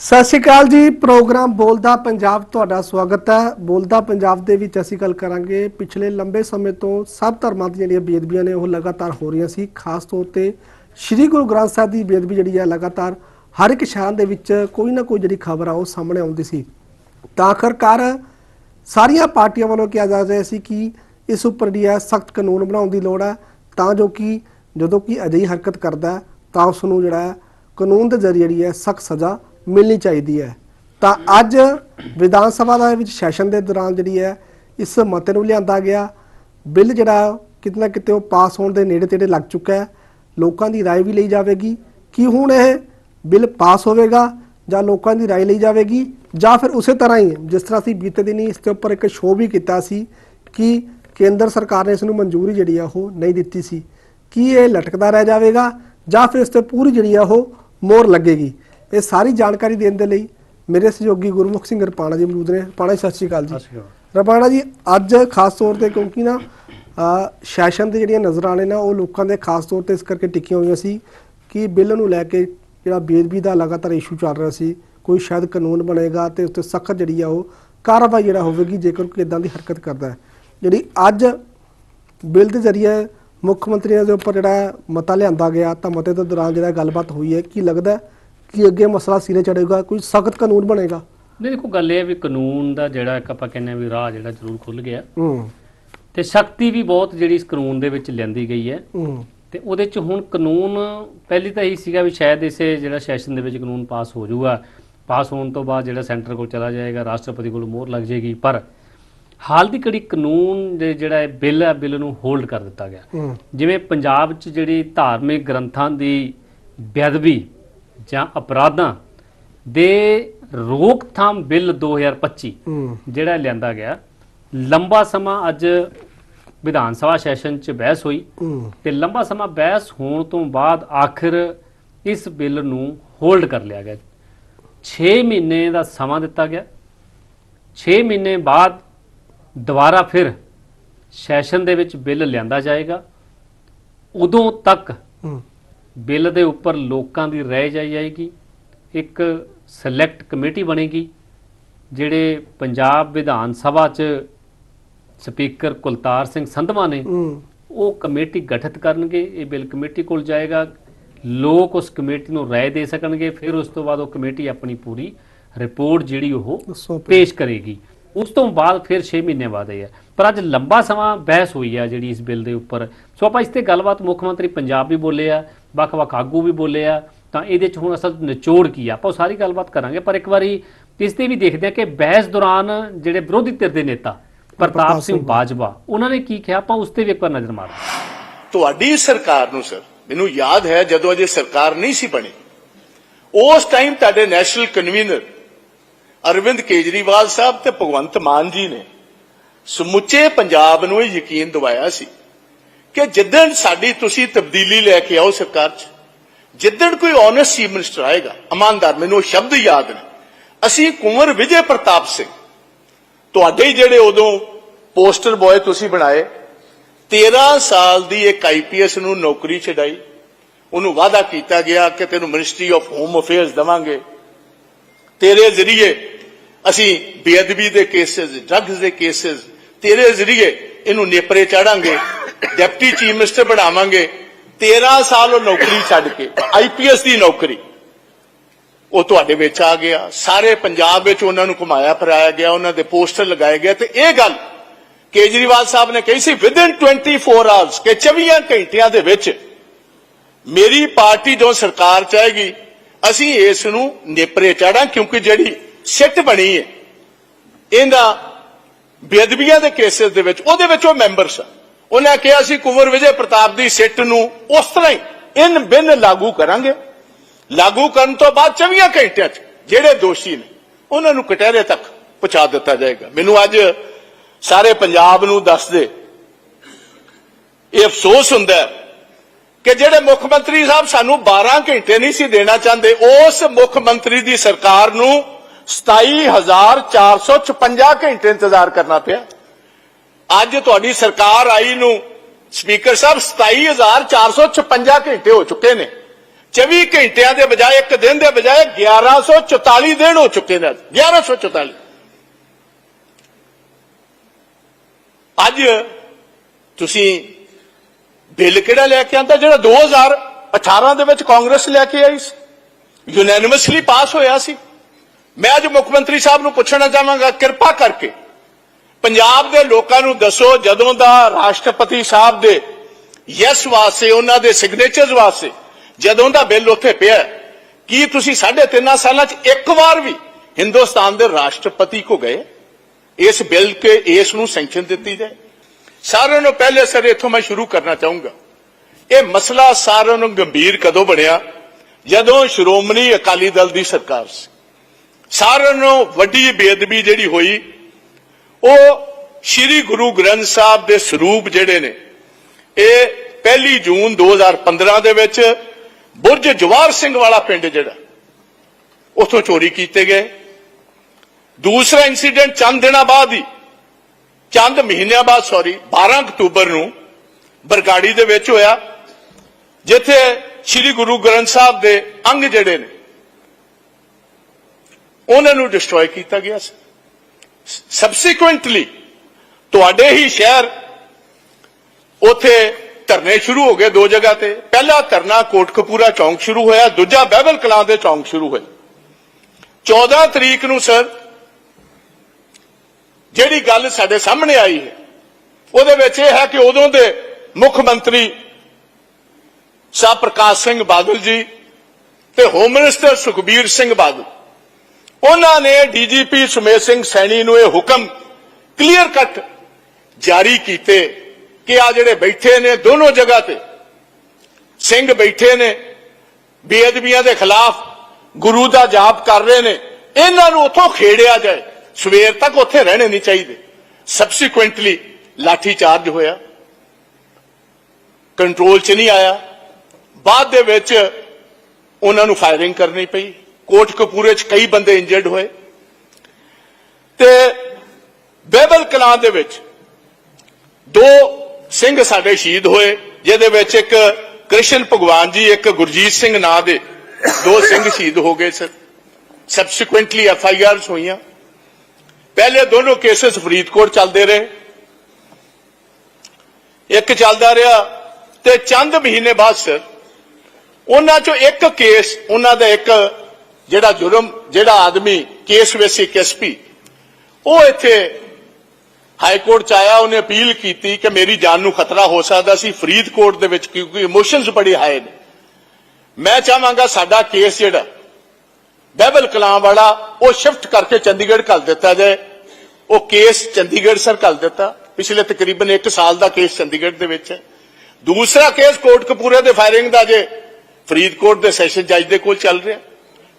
ਸਤਿ ਸ਼੍ਰੀ ਅਕਾਲ ਜੀ, ਪ੍ਰੋਗਰਾਮ ਬੋਲਦਾ ਪੰਜਾਬ ਤੁਹਾਡਾ ਸਵਾਗਤ ਹੈ। ਬੋਲਦਾ ਪੰਜਾਬ ਦੇ ਵਿੱਚ ਅਸੀਂ ਗੱਲ ਕਰਾਂਗੇ। ਪਿਛਲੇ ਲੰਬੇ ਸਮੇਂ ਤੋਂ ਸਭ ਧਰਮਾਂ ਦੀਆਂ ਜਿਹੜੀਆਂ ਬੇਦਬੀਆਂ ਨੇ, ਉਹ ਲਗਾਤਾਰ ਹੋ ਰਹੀਆਂ ਸੀ। ਖਾਸ ਤੌਰ ਤੇ ਸ੍ਰੀ ਗੁਰੂ ਗ੍ਰੰਥ ਸਾਹਿਬ ਦੀ ਬੇਦਬੀ ਜਿਹੜੀ ਹੈ, ਲਗਾਤਾਰ ਹਰ ਇੱਕ ਸ਼ਹਿਰ ਦੇ ਵਿੱਚ ਕੋਈ ਨਾ ਕੋਈ ਜਿਹੜੀ ਖਬਰ ਆ, ਉਹ ਸਾਹਮਣੇ ਆਉਂਦੀ ਸੀ। ਤਾਂ ਆਖਰਕਾਰ ਸਾਰੀਆਂ ਪਾਰਟੀਆਂ ਵੱਲੋਂ ਕਿਹਾ ਜਾ ਰਿਹਾ ਸੀ ਕਿ ਇਸ ਉੱਪਰ ਜਿਹੜੀ ਹੈ, ਸਖਤ ਕਾਨੂੰਨ ਬਣਾਉਣ ਦੀ ਲੋੜ ਹੈ। ਤਾਂ ਜੋ ਕਿ ਜਦੋਂ ਕਿ ਅਜਿਹੀ ਹਰਕਤ ਕਰਦਾ ਤਾਂ ਉਸ ਨੂੰ ਜਿਹੜਾ ਕਾਨੂੰਨ ਦੇ ਜ਼ਰੀਏ ਜਿਹੜੀ ਹੈ, ਸਖਤ ਸਜ਼ਾ ਮਿਲਣੀ ਚਾਹੀਦੀ ਹੈ ਤਾਂ ਅੱਜ ਵਿਧਾਨ ਸਭਾ ਦਾ ਵਿੱਚ ਸੈਸ਼ਨ ਦੇ ਦੌਰਾਨ ਜਿਹੜੀ ਹੈ ਇਸ ਮਤੇ ਨੂੰ ਲਿਆਂਦਾ ਗਿਆ ਬਿੱਲ ਜਿਹੜਾ ਕਿਤੇ ਨਾ ਕਿਤੇ ਉਹ ਪਾਸ ਹੋਣ ਦੇ ਨੇੜੇ ਤੇੜੇ ਲੱਗ ਚੁੱਕਾ ਹੈ ਲੋਕਾਂ ਦੀ رائے ਵੀ ਲਈ ਜਾਵੇਗੀ ਕਿ ਹੁਣ ਇਹ ਬਿੱਲ ਪਾਸ ਹੋਵੇਗਾ ਜਾਂ ਲੋਕਾਂ ਦੀ رائے ਲਈ ਜਾਵੇਗੀ ਜਾਂ ਫਿਰ ਉਸੇ ਤਰ੍ਹਾਂ ਹੀ ਜਿਸ ਤਰ੍ਹਾਂ ਅਸੀਂ ਬੀਤੇ ਦਿਨੀ ਇਸ ਦੇ ਉੱਪਰ ਇੱਕ ਸ਼ੋਅ ਵੀ ਕੀਤਾ ਸੀ ਕਿ ਕੇਂਦਰ ਸਰਕਾਰ ਨੇ ਇਸ ਨੂੰ ਮਨਜ਼ੂਰੀ ਜਿਹੜੀ ਆ ਉਹ ਨਹੀਂ ਦਿੱਤੀ ਸੀ ਕੀ ਇਹ ਲਟਕਦਾ ਰਹਿ ਜਾਵੇਗਾ ਜਾਂ ਫਿਰ ਇਸ ਤੇ ਪੂਰੀ ਜਿਹੜੀ ਆ ਉਹ ਮੋਹਰ ਲੱਗੇਗੀ ਇਹ ਸਾਰੀ ਜਾਣਕਾਰੀ ਦੇਣ ਦੇ ਲਈ ਮੇਰੇ ਸਹਿਯੋਗੀ ਗੁਰਮੁਖ ਸਿੰਘ ਰਪਾਣਾ ਜੀ ਮੌਜੂਦ ਨੇ। ਰਪਾਣਾ ਜੀ ਸਤਿ ਸ਼੍ਰੀ ਅਕਾਲ ਜੀ। ਰਪਾਣਾ ਜੀ ਅੱਜ ਖਾਸ ਤੌਰ ਤੇ ਕਿਉਂਕਿ ਨਾ ਸੈਸ਼ਨ ਦੇ ਜਿਹੜੀਆਂ ਨਜ਼ਰ ਆਣੇ ਨਾ ਉਹ ਲੋਕਾਂ ਦੇ ਖਾਸ ਤੌਰ ਤੇ ਇਸ ਕਰਕੇ ਟਿਕੀਆਂ ਹੋਈਆਂ ਸੀ ਕਿ ਬਿੱਲ ਨੂੰ ਲੈ ਕੇ ਜਿਹੜਾ ਬੇਦਬੀ ਦਾ ਲਗਾਤਾਰ ਇਸ਼ੂ ਚੱਲ ਰਿਹਾ ਸੀ ਕੋਈ ਸ਼ਾਇਦ ਕਾਨੂੰਨ ਬਣੇਗਾ ਤੇ ਉਸ ਤੇ ਸਖਤ ਜਿਹੜੀ ਆ ਉਹ ਕਾਰਵਾਈ ਜਿਹੜਾ ਹੋਵੇਗੀ ਜੇਕਰ ਕੋਈ ਇਦਾਂ ਦੀ ਹਰਕਤ ਕਰਦਾ ਹੈ। ਜਿਹੜੀ ਅੱਜ ਬਿੱਲ ਦੇ ਜ਼ਰੀਏ ਮੁੱਖ ਮੰਤਰੀ ਦੇ ਉੱਪਰ ਜਿਹੜਾ ਮਤਾ ਲਿਆਂਦਾ ਗਿਆ ਤਾਂ ਮਤੇ ਦੇ ਦੌਰਾਨ ਜਿਹੜਾ ਗੱਲਬਾਤ ਹੋਈ ਹੈ ਕੀ ਲੱਗਦਾ ਹੈ ਕਿ ਅੱਗੇ ਮਸਲਾ ਸਿਰੇ ਚੜੇਗਾ ਕੋਈ ਸਖਤ ਕਾਨੂੰਨ ਬਣੇਗਾ। ਨਹੀਂ ਦੇਖੋ ਗੱਲ ਇਹ ਹੈ ਵੀ ਕਾਨੂੰਨ ਦਾ ਜਿਹੜਾ ਇੱਕ ਆਪਾਂ ਕਹਿੰਦੇ ਆ ਵੀ ਰਾਹ ਜਿਹੜਾ ਜ਼ਰੂਰ ਖੁੱਲ ਗਿਆ। ਹੂੰ। ਤੇ ਸ਼ਕਤੀ ਵੀ ਬਹੁਤ ਜਿਹੜੀ ਇਸ ਕਾਨੂੰਨ ਦੇ ਵਿੱਚ ਲੈਂਦੀ ਗਈ ਹੈ। ਹੂੰ। ਤੇ ਉਹਦੇ ਚ ਹੁਣ ਕਾਨੂੰਨ ਪਹਿਲੀ ਤਾਂ ਇਹੀ ਸੀਗਾ ਵੀ ਸ਼ਾਇਦ ਇਸੇ ਜਿਹੜਾ ਸੈਸ਼ਨ ਦੇ ਵਿੱਚ ਕਾਨੂੰਨ ਪਾਸ ਹੋ ਜਾਊਗਾ। ਪਾਸ ਹੋਣ ਤੋਂ ਬਾਅਦ ਜਿਹੜਾ ਸੈਂਟਰ ਕੋਲ ਚਲਾ ਜਾਏਗਾ ਰਾਸ਼ਟਰਪਤੀ ਕੋਲ ਮੋਹਰ ਲੱਗ ਜਾਏਗੀ। ਪਰ ਹਾਲ ਦੀ ਘੜੀ ਕਾਨੂੰਨ ਦੇ ਜਿਹੜਾ ਇਹ ਬਿੱਲ ਹੈ ਬਿੱਲ ਨੂੰ ਹੋਲਡ ਕਰ ਦਿੱਤਾ ਗਿਆ। ਜਿਵੇਂ ਪੰਜਾਬ 'ਚ ਜਿਹੜੀ ਧਾਰਮਿਕ ਗ੍ਰੰਥਾਂ ਦੀ ਬੇਅਦਬੀ ਜਾਂ ਅਪਰਾਧਾਂ ਦੇ ਰੋਕਥਾਮ ਬਿੱਲ 2025 ਹੂੰ। ਜਿਹੜਾ ਲਿਆਂਦਾ ਗਿਆ ਲੰਬਾ ਸਮਾਂ ਅੱਜ ਵਿਧਾਨ ਸਭਾ ਸੈਸ਼ਨ 'ਚ ਬਹਿਸ ਹੋਈ ਤੇ ਲੰਬਾ ਸਮਾਂ ਬਹਿਸ ਹੋਣ ਤੋਂ ਬਾਅਦ ਆਖਿਰ ਇਸ ਬਿੱਲ ਨੂੰ ਹੋਲਡ ਕਰ ਲਿਆ ਗਿਆ। 6 ਮਹੀਨੇ ਦਾ ਸਮਾਂ ਦਿੱਤਾ ਗਿਆ। 6 ਮਹੀਨੇ ਬਾਅਦ ਦੁਬਾਰਾ ਫਿਰ ਸੈਸ਼ਨ ਦੇ ਵਿੱਚ ਬਿੱਲ ਲਿਆਂਦਾ ਜਾਏਗਾ। ਉਦੋਂ ਤੱਕ ਬਿੱਲ ਦੇ ਉੱਪਰ ਲੋਕਾਂ ਦੀ ਰਾਏ ਜਾਈ ਜਾਏਗੀ ਇੱਕ ਸਿਲੈਕਟ ਕਮੇਟੀ ਬਣੇਗੀ ਜਿਹੜੇ ਪੰਜਾਬ ਵਿਧਾਨ ਸਭਾ 'ਚ ਸਪੀਕਰ ਕੁਲਤਾਰ ਸਿੰਘ ਸੰਧਵਾ ਨੇ ਉਹ ਕਮੇਟੀ ਗਠਿਤ ਕਰਨਗੇ ਇਹ ਬਿੱਲ ਕਮੇਟੀ ਕੋਲ ਜਾਏਗਾ ਲੋਕ ਉਸ ਕਮੇਟੀ ਨੂੰ ਰਾਏ ਦੇ ਸਕਣਗੇ ਫਿਰ ਉਸ ਤੋਂ ਬਾਅਦ ਉਹ ਕਮੇਟੀ ਆਪਣੀ ਪੂਰੀ ਰਿਪੋਰਟ ਜਿਹੜੀ ਉਹ। ਪੇਸ਼ ਕਰੇਗੀ ਉਸ ਤੋਂ ਬਾਅਦ ਫਿਰ 6 ਮਹੀਨੇ ਬਾਅਦ ਇਹ ਹੈ। ਪਰ ਅੱਜ ਲੰਬਾ ਸਮਾਂ ਬਹਿਸ ਹੋਈ ਹੈ ਜਿਹੜੀ ਇਸ ਬਿੱਲ ਦੇ ਉੱਪਰ। ਸੋ ਆਪਾਂ ਇਸ ਤੇ ਗੱਲਬਾਤ ਮੁੱਖ ਮੰਤਰੀ ਪੰਜਾਬ ਵੀ ਬੋਲੇ ਆ ਵੱਖ-ਵੱਖ ਆਗੂ ਵੀ ਬੋਲੇ ਆ ਤਾਂ ਇਹਦੇ ਚ ਹੁਣ ਅਸਲ ਨਿਚੋੜ ਕੀ ਆ? ਆਪਾਂ ਉਹ ਸਾਰੀ ਗੱਲਬਾਤ ਕਰਾਂਗੇ ਪਰ ਇੱਕ ਵਾਰੀ ਇਸ ਤੇ ਵੀ ਦੇਖਦੇ ਆ ਕਿ ਬਹਿਸ ਦੌਰਾਨ ਜਿਹੜੇ ਵਿਰੋਧੀ ਧਿਰ ਦੇ ਨੇਤਾ ਪ੍ਰਤਾਪ ਸਿੰਘ ਬਾਜਵਾ ਉਹਨਾਂ ਨੇ ਕੀ ਕਿਹਾ? ਆਪਾਂ ਉਸ ਤੇ ਵੀ ਇੱਕ ਵਾਰ ਨਜ਼ਰ ਮਾਰਦੇ ਹਾਂ। ਤੁਹਾਡੀ ਸਰਕਾਰ ਨੂੰ ਸਰ ਮੈਨੂੰ ਯਾਦ ਹੈ ਜਦੋਂ ਅਜੇ ਸਰਕਾਰ ਨਹੀਂ ਸੀ ਬਣੀ। ਉਸ ਟਾਈਮ ਤੁਹਾਡੇ ਨੈਸ਼ਨਲ ਕਨਵੀਨਰ ਅਰਵਿੰਦ ਕੇਜਰੀਵਾਲ ਸਾਹਿਬ ਤੇ ਭਗਵੰਤ ਮਾਨ ਜੀ ਨੇ ਸਮੁੱਚੇ ਪੰਜਾਬ ਨੂੰ ਇਹ ਯਕੀਨ ਦਿਵਾਇਆ ਸੀ ਕਿ ਜਿੱਦਣ ਸਾਡੀ ਤੁਸੀਂ ਤਬਦੀਲੀ ਲੈ ਕੇ ਆਓ ਸਰਕਾਰ 'ਚ, ਜਿੱਦਣ ਕੋਈ ਓਨੈਸਟ ਚੀਫ ਮਿਨਿਸਟਰ ਆਏਗਾ, ਇਮਾਨਦਾਰ, ਮੈਨੂੰ ਉਹ ਸ਼ਬਦ ਯਾਦ ਨੇ, ਅਸੀਂ ਕੁੰਵਰ ਵਿਜੇ ਪ੍ਰਤਾਪ ਸਿੰਘ, ਤੁਹਾਡੇ ਹੀ ਜਿਹੜੇ ਉਦੋਂ ਪੋਸਟਰ ਬॉय ਤੁਸੀਂ ਬਣਾਏ 13 ਸਾਲ ਦੀ ਇੱਕ ਆਈਪੀਐਸ ਨੂੰ ਨੌਕਰੀ ਛਡਾਈ, ਉਹਨੂੰ ਵਾਅਦਾ ਕੀਤਾ ਗਿਆ ਕਿ ਤੈਨੂੰ ਮਿਨਿਸਟਰੀ ਆਫ ਹੋਮ ਅਫੇਅਰਸ ਦਵਾਂਗੇ। ਤੇਰੇ ਜ਼ਰੀਏ ਅਸੀਂ ਬੇਅਦਬੀ ਦੇ ਕੇਸਸ ਡਰੱਗਸ ਦੇ ਕੇਸਸ ਤੇਰੇ ਜ਼ਰੀਏ ਇਹਨੂੰ ਨੇਪਰੇ ਚਾੜਾਂਗੇ, ਡਿਪਟੀ ਚੀਫ ਮਿਨਿਸਟਰ ਬਣਾਵਾਂਗੇ 13 ਸਾਲ ਉਹ ਨੌਕਰੀ ਛੱਡ ਕੇ ਆਈਪੀਐਸ ਦੀ ਨੌਕਰੀ, ਉਹ ਤੁਹਾਡੇ ਵਿੱਚ ਆ ਗਿਆ। ਸਾਰੇ ਪੰਜਾਬ ਵਿੱਚ ਉਹਨਾਂ ਨੂੰ ਘੁਮਾਇਆ ਫਰਾਇਆ ਗਿਆ, ਉਹਨਾਂ ਦੇ ਪੋਸਟਰ ਲਗਾਏ ਗਏ। ਤੇ ਇਹ ਗੱਲ ਕੇਜਰੀਵਾਲ ਸਾਹਿਬ ਨੇ ਕਹੀ ਸੀ ਵਿਦਨ 24 ਆਵਰਸ ਕਿ 24 ਘੰਟਿਆਂ ਦੇ ਵਿੱਚ ਮੇਰੀ ਪਾਰਟੀ ਜੋ ਸਰਕਾਰ ਚਾਹੇਗੀ ਅਸੀਂ ਇਸ ਨੂੰ ਨੇਪਰੇ ਚਾੜਾਂ, ਕਿਉਂਕਿ ਜਿਹੜੀ ਸਿੱਟ ਬਣੀ ਹੈ, ਇਹਦਾ ਬੇਅਦਬੀਆਂ ਦੇ ਕੇਸਿਸ ਦੇ ਵਿੱਚ, ਉਹਦੇ ਵਿੱਚ ਉਹ ਮੈਂਬਰ ਸਨ ਉਹਨਾਂ ਕਿਹਾ ਸੀ, ਕੁੰਵਰ ਵਿਜੇ ਪ੍ਰਤਾਪ ਦੀ ਸਿੱਟ ਨੂੰ ਉਸ ਤਰ੍ਹਾਂ ਹੀ ਇਨ ਬਿਨ ਲਾਗੂ ਕਰਾਂਗੇ। ਲਾਗੂ ਕਰਨ ਤੋਂ ਬਾਅਦ 24 ਘੰਟਿਆਂ 'ਚ ਜਿਹੜੇ ਦੋਸ਼ੀ ਨੇ, ਉਹਨਾਂ ਨੂੰ ਕਟਹਿਰੇ ਤੱਕ ਪਹੁੰਚਾ ਦਿੱਤਾ ਜਾਏਗਾ। ਮੈਨੂੰ ਅੱਜ ਸਾਰੇ ਪੰਜਾਬ ਨੂੰ ਦੱਸ ਦੇ ਇਹ ਅਫਸੋਸ ਹੁੰਦਾ ਹੈ ਕਿ ਜਿਹੜੇ ਮੁੱਖ ਮੰਤਰੀ ਸਾਹਿਬ ਸਾਨੂੰ 12 ਘੰਟੇ ਨਹੀਂ ਸੀ ਦੇਣਾ ਚਾਹੁੰਦੇ, ਉਸ ਮੁੱਖ ਮੰਤਰੀ ਦੀ ਸਰਕਾਰ ਨੂੰ 27456 ਘੰਟੇ ਇੰਤਜ਼ਾਰ ਕਰਨਾ ਪਿਆ। ਅੱਜ ਤੁਹਾਡੀ ਸਰਕਾਰ ਆਈ ਨੂੰ ਸਪੀਕਰ ਸਾਹਿਬ 27456 ਘੰਟੇ ਹੋ ਚੁੱਕੇ ਨੇ। 24 ਘੰਟਿਆਂ ਦੇ ਬਜਾਏ, ਇੱਕ ਦਿਨ ਦੇ ਬਜਾਏ 1144 ਦਿਨ ਹੋ ਚੁੱਕੇ ਨੇ ਅੱਜ। 1144 ਅੱਜ ਤੁਸੀਂ ਬਿੱਲ ਕਿਹੜਾ ਲੈ ਕੇ ਆਂਦਾ? ਜਿਹੜਾ 2018 ਦੇ ਵਿੱਚ ਕਾਂਗਰਸ ਲੈ ਕੇ ਆਈ ਸੀ। ਯੂਨੈਨਿਮਸਲੀ ਪਾਸ ਹੋਇਆ ਸੀ। ਮੈਂ ਅੱਜ ਮੁੱਖ ਮੰਤਰੀ ਸਾਹਿਬ ਨੂੰ ਪੁੱਛਣਾ ਚਾਹਾਂਗਾ, ਕਿਰਪਾ ਕਰਕੇ ਪੰਜਾਬ ਦੇ ਲੋਕਾਂ ਨੂੰ ਦੱਸੋ, ਜਦੋਂ ਦਾ ਰਾਸ਼ਟਰਪਤੀ ਸਾਹਿਬ ਦੇ ਯੈਸ ਵਾਸਤੇ, ਉਹਨਾਂ ਦੇ ਸਿਗਨੇਚਰਸ ਵਾਸਤੇ, ਜਦੋਂ ਦਾ ਬਿੱਲ ਉੱਥੇ ਪਿਆ ਕੀ ਤੁਸੀਂ ਸਾਢੇ ਤਿੰਨਾਂ ਸਾਲਾਂ 'ਚ ਇੱਕ ਵਾਰ ਵੀ ਹਿੰਦੁਸਤਾਨ ਦੇ ਰਾਸ਼ਟਰਪਤੀ ਕੋ ਗਏ? ਇਸ ਬਿੱਲ ਕੇ, ਇਸ ਨੂੰ ਸੈਂਕਸ਼ਨ ਦਿੱਤੀ ਜਾਏ? ਸਾਰਿਆਂ ਨੂੰ ਪਹਿਲੇ ਸਰ ਇੱਥੋਂ ਮੈਂ ਸ਼ੁਰੂ ਕਰਨਾ ਚਾਹੂੰਗਾ। ਇਹ ਮਸਲਾ ਸਾਰਿਆਂ ਨੂੰ ਗੰਭੀਰ ਕਦੋਂ ਬਣਿਆ? ਜਦੋਂ ਸ਼੍ਰੋਮਣੀ ਅਕਾਲੀ ਦਲ ਦੀ ਸਰਕਾਰ ਸੀ। ਸਾਰਿਆਂ ਨੂੰ ਵੱਡੀ ਬੇਅਦਬੀ ਜਿਹੜੀ ਹੋਈ, ਉਹ ਸ੍ਰੀ ਗੁਰੂ ਗ੍ਰੰਥ ਸਾਹਿਬ ਦੇ ਸਰੂਪ ਜਿਹੜੇ ਨੇ, ਇਹ ਪਹਿਲੀ ਜੂਨ 2015 ਦੇ ਵਿੱਚ ਬੁਰਜ ਜਵਾਰ ਸਿੰਘ ਵਾਲਾ ਪਿੰਡ ਜਿਹੜਾ, ਉਥੋਂ ਚੋਰੀ ਕੀਤੇ ਗਏ। ਦੂਸਰਾ ਇਨਸੀਡੈਂਟ ਚੰਦ ਦਿਨਾਂ ਬਾਅਦ ਹੀ ਚੰਦ ਮਹੀਨਿਆਂ ਬਾਅਦ ਸੌਰੀ 12 ਅਕਤੂਬਰ ਨੂੰ ਬਰਗਾੜੀ ਦੇ ਵਿੱਚ ਹੋਇਆ, ਜਿੱਥੇ ਸ੍ਰੀ ਗੁਰੂ ਗ੍ਰੰਥ ਸਾਹਿਬ ਦੇ ਅੰਗ ਜਿਹੜੇ ਨੇ, ਉਹਨਾਂ ਨੂੰ ਡਿਸਟਰੋਏ ਕੀਤਾ ਗਿਆ ਸੀ। ਸਬਸੀਕੁਐਂਟਲੀ ਤੁਹਾਡੇ ਹੀ ਸ਼ਹਿਰ ਉਥੇ ਧਰਨੇ ਸ਼ੁਰੂ ਹੋ ਗਏ ਦੋ ਜਗ੍ਹਾ ਤੇ। ਪਹਿਲਾ ਧਰਨਾ ਕੋਟਕਪੂਰਾ ਚੌਂਕ ਸ਼ੁਰੂ ਹੋਇਆ, ਦੂਜਾ ਬਹਿਬਲ ਕਲਾਂ ਦੇ ਚੌਂਕ ਸ਼ੁਰੂ ਹੋਇਆ 14 ਤਰੀਕ ਨੂੰ ਸਰ ਜਿਹੜੀ ਗੱਲ ਸਾਡੇ ਸਾਹਮਣੇ ਆਈ ਹੈ, ਉਹਦੇ ਵਿੱਚ ਇਹ ਹੈ ਕਿ ਉਦੋਂ ਦੇ ਮੁੱਖ ਮੰਤਰੀ ਸ਼ਾਹ ਪ੍ਰਕਾਸ਼ ਸਿੰਘ ਬਾਦਲ ਜੀ ਤੇ ਹੋਮ ਮਿਨਿਸਟਰ ਸੁਖਬੀਰ ਸਿੰਘ ਬਾਦਲ, ਉਹਨਾਂ ਨੇ ਡੀਜੀਪੀ ਸੁਮੇਸ਼ ਸਿੰਘ ਸੈਣੀ ਨੂੰ ਇਹ ਹੁਕਮ ਕਲੀਅਰ ਕੱਟ ਜਾਰੀ ਕੀਤੇ ਕਿ ਆ ਜਿਹੜੇ ਬੈਠੇ ਨੇ ਦੋਨੋਂ ਜਗ੍ਹਾ ਤੇ, ਸਿੰਘ ਬੈਠੇ ਨੇ, ਬੇਅਦਬੀਆਂ ਦੇ ਖਿਲਾਫ ਗੁਰੂ ਦਾ ਜਾਪ ਕਰ ਰਹੇ ਨੇ, ਇਹਨਾਂ ਨੂੰ ਉੱਥੋਂ ਖੇੜਿਆ ਜਾਏ। ਸਵੇਰ ਤੱਕ ਉੱਥੇ ਰਹਿਣੇ ਨਹੀਂ ਚਾਹੀਦੇ। ਸਬਸੀਕੁਐਂਟਲੀ ਲਾਠੀ ਚਾਰਜ ਹੋਇਆ। ਕੰਟਰੋਲ 'ਚ ਨਹੀਂ ਆਇਆ। ਬਾਅਦ ਦੇ ਵਿੱਚ ਉਹਨਾਂ ਨੂੰ ਫਾਇਰਿੰਗ ਕਰਨੀ ਪਈ। ਕੋਟ ਕੋਟਕਪੂਰੇ 'ਚ ਕਈ ਬੰਦੇ ਇੰਜਰਡ ਹੋਏ। ਤੇ ਬੇਬਲ ਕਲਾਂ ਦੇ ਵਿੱਚ ਦੋ ਸਿੰਘ ਸਾਡੇ ਸ਼ਹੀਦ ਹੋਏ, ਜਿਹਦੇ ਵਿੱਚ ਇੱਕ ਕ੍ਰਿਸ਼ਨ ਭਗਵਾਨ ਜੀ, ਇੱਕ ਗੁਰਜੀਤ ਸਿੰਘ ਨਾਂ ਦੇ ਦੋ ਸਿੰਘ ਸ਼ਹੀਦ ਹੋ ਗਏ sir subsequently F I Rs ਹੋਈਆਂ। ਪਹਿਲੇ ਦੋਨੋਂ ਕੇਸਸ ਫਰੀਦਕੋਟ ਚੱਲਦੇ ਰਹੇ। ਇੱਕ ਚੱਲਦਾ ਰਿਹਾ ਤੇ ਚੰਦ ਮਹੀਨੇ ਬਾਅਦ ਸਰ ਉਹਨਾਂ ਚੋਂ ਇੱਕ ਕੇਸ, ਉਹਨਾਂ ਦਾ ਇੱਕ ਜਿਹੜਾ ਜੁਰਮ, ਜਿਹੜਾ ਆਦਮੀ ਕੇਸ ਵਿੱਚ ਇੱਕ ਐਸਪੀ ਉਹ ਇੱਥੇ ਹਾਈ ਕੋਰਟ ਚ ਆਇਆ, ਉਹਨੇ ਅਪੀਲ ਕੀਤੀ ਕਿ ਮੇਰੀ ਜਾਨ ਨੂੰ ਖਤਰਾ ਹੋ ਸਕਦਾ ਸੀ, ਫਰੀਦਕੋਟ ਦੇ ਵਿੱਚ ਕਿਉਂਕਿ ਇਮੋਸ਼ਨਸ ਬੜੇ ਹਾਈ ਨੇ। ਮੈਂ ਚਾਹਾਂਗਾ ਸਾਡਾ ਕੇਸ ਜਿਹੜਾ ਬਹਿਬਲ ਕਲਾਂ ਵਾਲਾ, ਉਹ ਸ਼ਿਫਟ ਕਰਕੇ ਚੰਡੀਗੜ੍ਹ ਘੱਲ ਦਿੱਤਾ ਜਾਏ। ਉਹ ਕੇਸ ਚੰਡੀਗੜ੍ਹ ਸਰ ਘੱਲ ਦਿੱਤਾ। ਪਿਛਲੇ ਤਕਰੀਬਨ 1 ਸਾਲ ਦਾ ਕੇਸ ਚੰਡੀਗੜ੍ਹ ਦੇ ਵਿੱਚ ਹੈ। ਦੂਸਰਾ ਕੇਸ ਕੋਟਕਪੂਰੇ ਦੇ ਫਾਇਰਿੰਗ ਦਾ ਜੇ ਫਰੀਦਕੋਟ ਦੇ ਸੈਸ਼ਨ ਜੱਜ ਦੇ ਕੋਲ ਚੱਲ ਰਿਹਾ।